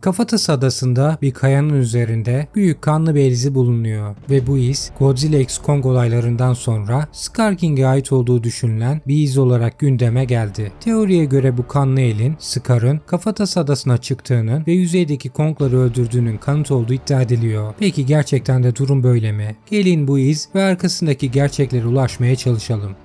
Kafatası adasında bir kayanın üzerinde büyük kanlı bir izi bulunuyor ve bu iz Godzilla X Kong olaylarından sonra Scar King'e ait olduğu düşünülen bir iz olarak gündeme geldi. Teoriye göre bu kanlı elin Scar'ın Kafatası adasına çıktığının ve yüzeydeki Kong'ları öldürdüğünün kanıt olduğu iddia ediliyor. Peki gerçekten de durum böyle mi? Gelin bu iz ve arkasındaki gerçeklere ulaşmaya çalışalım.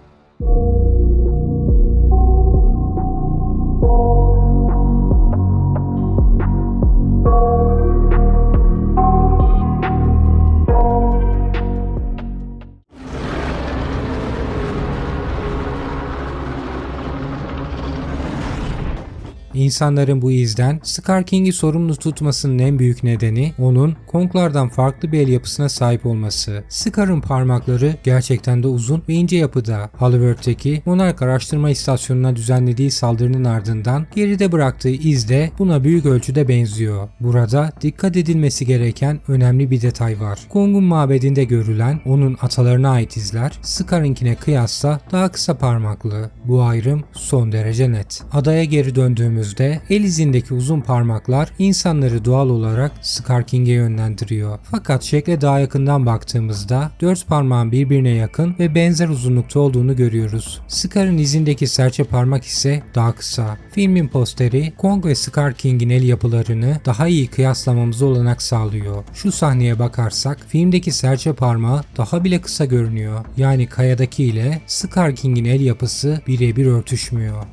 İnsanların bu izden Scar King'i sorumlu tutmasının en büyük nedeni onun Kong'lardan farklı bir el yapısına sahip olması. Scar'ın parmakları gerçekten de uzun ve ince yapıda. Hollywood'daki Monarch Araştırma İstasyonu'na düzenlediği saldırının ardından geride bıraktığı iz de buna büyük ölçüde benziyor. Burada dikkat edilmesi gereken önemli bir detay var. Kong'un mabedinde görülen onun atalarına ait izler Scar'ınkine kıyasla daha kısa parmaklı. Bu ayrım son derece net. Adaya geri döndüğümüzde el izindeki uzun parmaklar insanları doğal olarak Scar King'e yönlendiriyor. Fakat şekle daha yakından baktığımızda dört parmağın birbirine yakın ve benzer uzunlukta olduğunu görüyoruz. Scar'ın izindeki serçe parmak ise daha kısa. Filmin posteri Kong ve Scar King'in el yapılarını daha iyi kıyaslamamıza olanak sağlıyor. Şu sahneye bakarsak filmdeki serçe parmağı daha bile kısa görünüyor. Yani kayadaki ile Scar King'in el yapısı birebir örtüşmüyor.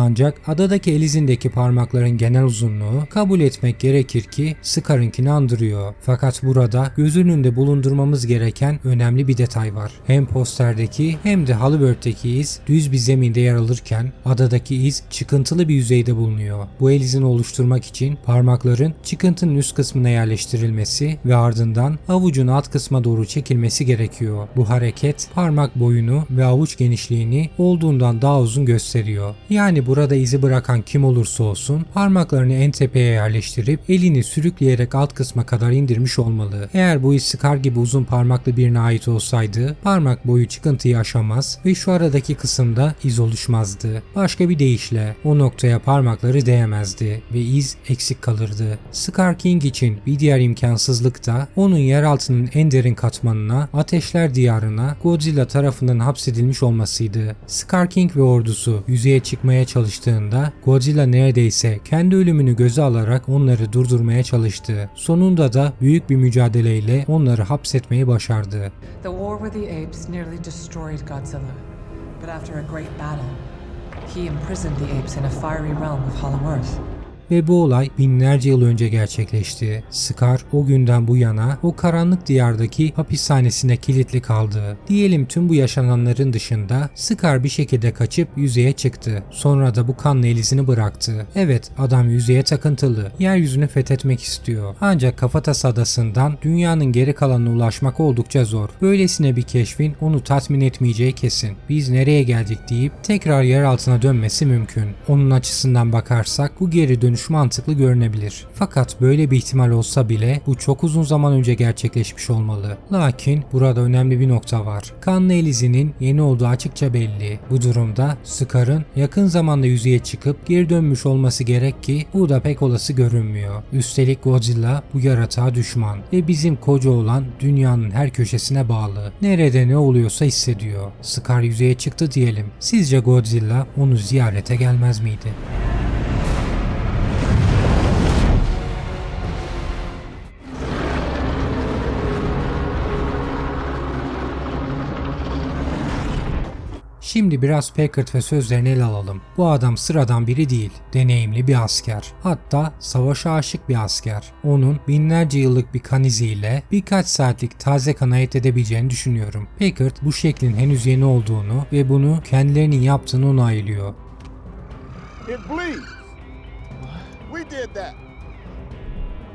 Ancak adadaki el izindeki parmakların genel uzunluğu kabul etmek gerekir ki Scar'ınkini andırıyor. Fakat burada göz önünde bulundurmamız gereken önemli bir detay var. Hem posterdeki hem de Halliburt'teki iz düz bir zeminde yer alırken adadaki iz çıkıntılı bir yüzeyde bulunuyor. Bu el izini oluşturmak için parmakların çıkıntının üst kısmına yerleştirilmesi ve ardından avucun alt kısma doğru çekilmesi gerekiyor. Bu hareket parmak boyunu ve avuç genişliğini olduğundan daha uzun gösteriyor. Yani burada izi bırakan kim olursa olsun parmaklarını en tepeye yerleştirip elini sürükleyerek alt kısma kadar indirmiş olmalı. Eğer bu iz Scar gibi uzun parmaklı birine ait olsaydı parmak boyu çıkıntıyı aşamaz ve şu aradaki kısımda iz oluşmazdı. Başka bir deyişle o noktaya parmakları değemezdi ve iz eksik kalırdı. Scar King için bir diğer imkansızlık da onun yeraltının en derin katmanına, ateşler diyarına Godzilla tarafından hapsedilmiş olmasıydı. Scar King ve ordusu yüzeye çıkmaya çalıştığında Godzilla neredeyse kendi ölümünü göze alarak onları durdurmaya çalıştı. Sonunda da büyük bir mücadeleyle onları hapsetmeyi başardı. The war with the apes nearly destroyed Godzilla, but after a great battle, he imprisoned the apes in a fiery realm of Hollow Earth. Ve bu olay binlerce yıl önce gerçekleşti. Scar o günden bu yana o karanlık diyardaki hapishanesine kilitli kaldı. Diyelim tüm bu yaşananların dışında Scar bir şekilde kaçıp yüzeye çıktı. Sonra da bu kanlı el izini bıraktı. Evet adam yüzeye takıntılı. Yeryüzünü fethetmek istiyor. Ancak Kafatası adasından dünyanın geri kalanına ulaşmak oldukça zor. Böylesine bir keşfin onu tatmin etmeyeceği kesin. Biz nereye geldik deyip tekrar yer altına dönmesi mümkün. Onun açısından bakarsak bu geri dönüş mantıklı görünebilir. Fakat böyle bir ihtimal olsa bile bu çok uzun zaman önce gerçekleşmiş olmalı. Lakin burada önemli bir nokta var. Kanlı el izinin yeni olduğu açıkça belli. Bu durumda Scar'ın yakın zamanda yüzeye çıkıp geri dönmüş olması gerek ki bu da pek olası görünmüyor. Üstelik Godzilla bu yaratığa düşman ve bizim koca olan dünyanın her köşesine bağlı. Nerede ne oluyorsa hissediyor. Scar yüzeye çıktı diyelim. Sizce Godzilla onu ziyarete gelmez miydi? Şimdi biraz Packard ve sözlerini ele alalım. Bu adam sıradan biri değil, deneyimli bir asker. Hatta savaşa aşık bir asker. Onun binlerce yıllık bir kan iziyle birkaç saatlik taze kan ayırt edebileceğini düşünüyorum. Packard bu şeklin henüz yeni olduğunu ve bunu kendilerinin yaptığını onaylıyor. It bleeds. We did that.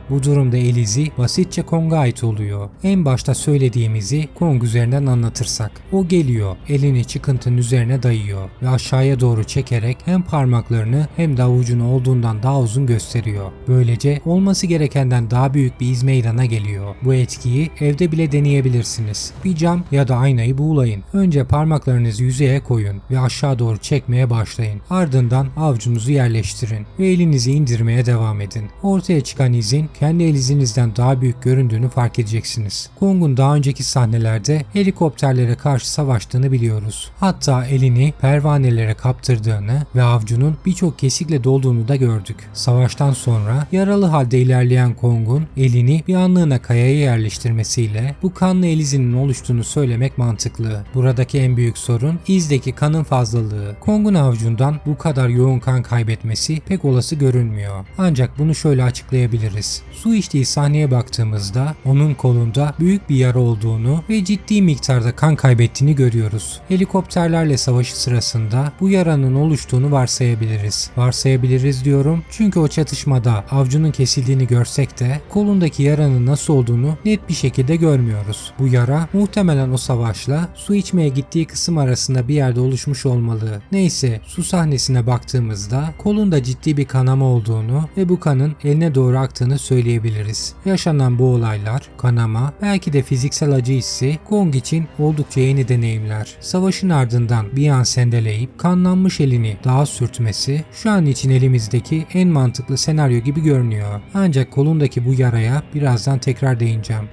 Bu durumda Elizi basitçe Kong'a ait oluyor. En başta söylediğimizi Kong üzerinden anlatırsak. O geliyor, elini çıkıntının üzerine dayıyor ve aşağıya doğru çekerek hem parmaklarını hem de avucunu olduğundan daha uzun gösteriyor. Böylece olması gerekenden daha büyük bir iz meydana geliyor. Bu etkiyi evde bile deneyebilirsiniz. Bir cam ya da aynayı buğulayın. Önce parmaklarınızı yüzeye koyun ve aşağı doğru çekmeye başlayın. Ardından avucunuzu yerleştirin ve elinizi indirmeye devam edin. Ortaya çıkan izin kendi elinizden daha büyük göründüğünü fark edeceksiniz. Kong'un daha önceki sahnelerde helikopterlere karşı savaştığını biliyoruz. Hatta elini pervanelere kaptırdığını ve avcunun birçok kesikle dolduğunu da gördük. Savaştan sonra yaralı halde ilerleyen Kong'un elini bir anlığına kayaya yerleştirmesiyle bu kanlı elizinin oluştuğunu söylemek mantıklı. Buradaki en büyük sorun izdeki kanın fazlalığı. Kong'un avucundan bu kadar yoğun kan kaybetmesi pek olası görünmüyor. Ancak bunu şöyle açıklayabiliriz. Su içtiği sahneye baktığımızda onun kolunda büyük bir yara olduğunu ve ciddi miktarda kan kaybettiğini görüyoruz. Helikopterlerle savaşı sırasında bu yaranın oluştuğunu varsayabiliriz. Varsayabiliriz diyorum çünkü o çatışmada avcunun kesildiğini görsek de kolundaki yaranın nasıl olduğunu net bir şekilde görmüyoruz. Bu yara muhtemelen o savaşla su içmeye gittiği kısım arasında bir yerde oluşmuş olmalı. Neyse su sahnesine baktığımızda kolunda ciddi bir kanama olduğunu ve bu kanın eline doğru aktığını söyleyebiliriz. Yaşanan bu olaylar, kanama, belki de fiziksel acı hissi Kong için oldukça yeni deneyimler. Savaşın ardından bir an sendeleyip kanlanmış elini daha sürtmesi şu an için elimizdeki en mantıklı senaryo gibi görünüyor. Ancak kolundaki bu yaraya birazdan tekrar değineceğim.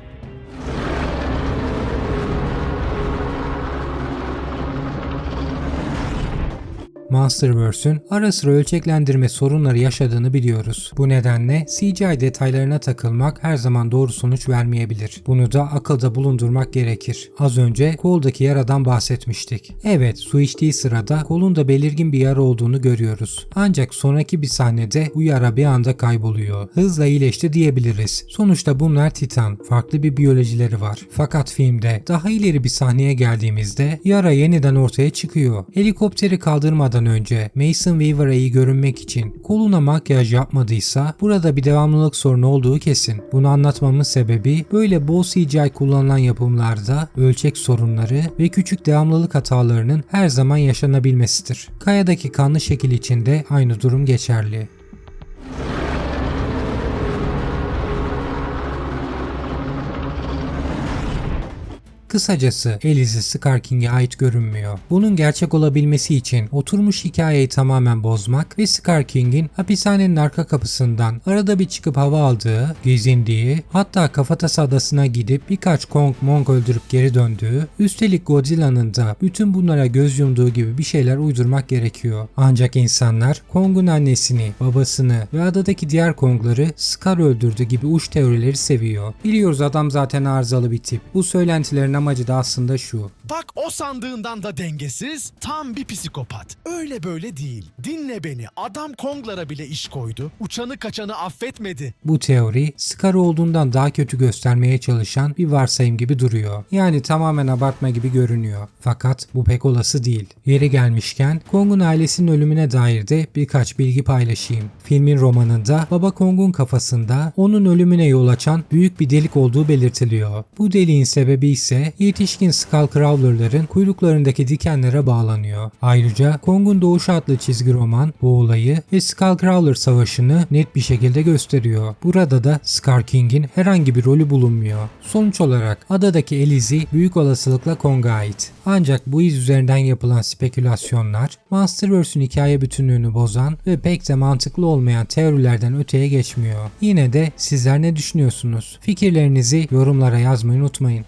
Monsterverse'ün ara sıra ölçeklendirme sorunları yaşadığını biliyoruz. Bu nedenle CGI detaylarına takılmak her zaman doğru sonuç vermeyebilir. Bunu da akılda bulundurmak gerekir. Az önce koldaki yaradan bahsetmiştik. Evet su içtiği sırada kolunda belirgin bir yara olduğunu görüyoruz. Ancak sonraki bir sahnede bu yara bir anda kayboluyor. Hızla iyileşti diyebiliriz. Sonuçta bunlar Titan. Farklı bir biyolojileri var. Fakat filmde daha ileri bir sahneye geldiğimizde yara yeniden ortaya çıkıyor. Helikopteri kaldırmadan önce Mason Weaver'a iyi görünmek için koluna makyaj yapmadıysa burada bir devamlılık sorunu olduğu kesin. Bunu anlatmamın sebebi böyle bol CGI kullanılan yapımlarda ölçek sorunları ve küçük devamlılık hatalarının her zaman yaşanabilmesidir. Kaya'daki kanlı şekil için de aynı durum geçerli. Kısacası Elizi Scar ait görünmüyor. Bunun gerçek olabilmesi için oturmuş hikayeyi tamamen bozmak ve Scar King'in hapishanenin arka kapısından arada bir çıkıp hava aldığı, gezindiği, hatta Kafatası adasına gidip birkaç Kong Monk öldürüp geri döndüğü, üstelik Godzilla'nın da bütün bunlara göz yumduğu gibi bir şeyler uydurmak gerekiyor. Ancak insanlar Kong'un annesini, babasını ve adadaki diğer Kong'ları Scar öldürdü gibi uç teorileri seviyor. Biliyoruz adam zaten arızalı bir tip. Bu söylentilerin amacı da aslında şu. Bak o sandığından da dengesiz, tam bir psikopat. Öyle böyle değil. Dinle beni, adam Konglara bile iş koydu. Uçanı kaçanı affetmedi. Bu teori Scar olduğundan daha kötü göstermeye çalışan bir varsayım gibi duruyor. Yani tamamen abartma gibi görünüyor. Fakat bu pek olası değil. Yeri gelmişken Kong'un ailesinin ölümüne dair de birkaç bilgi paylaşayım. Filmin romanında Baba Kong'un kafasında onun ölümüne yol açan büyük bir delik olduğu belirtiliyor. Bu deliğin sebebi ise yetişkin Skullcrawler'ların kuyruklarındaki dikenlere bağlanıyor. Ayrıca Kong'un Doğuşu adlı çizgi roman bu olayı ve Skullcrawler savaşını net bir şekilde gösteriyor. Burada da Scar King'in herhangi bir rolü bulunmuyor. Sonuç olarak adadaki Elizi büyük olasılıkla Kong'a ait. Ancak bu iz üzerinden yapılan spekülasyonlar Monsterverse'ün hikaye bütünlüğünü bozan ve pek de mantıklı olmayan teorilerden öteye geçmiyor. Yine de sizler ne düşünüyorsunuz? Fikirlerinizi yorumlara yazmayı unutmayın.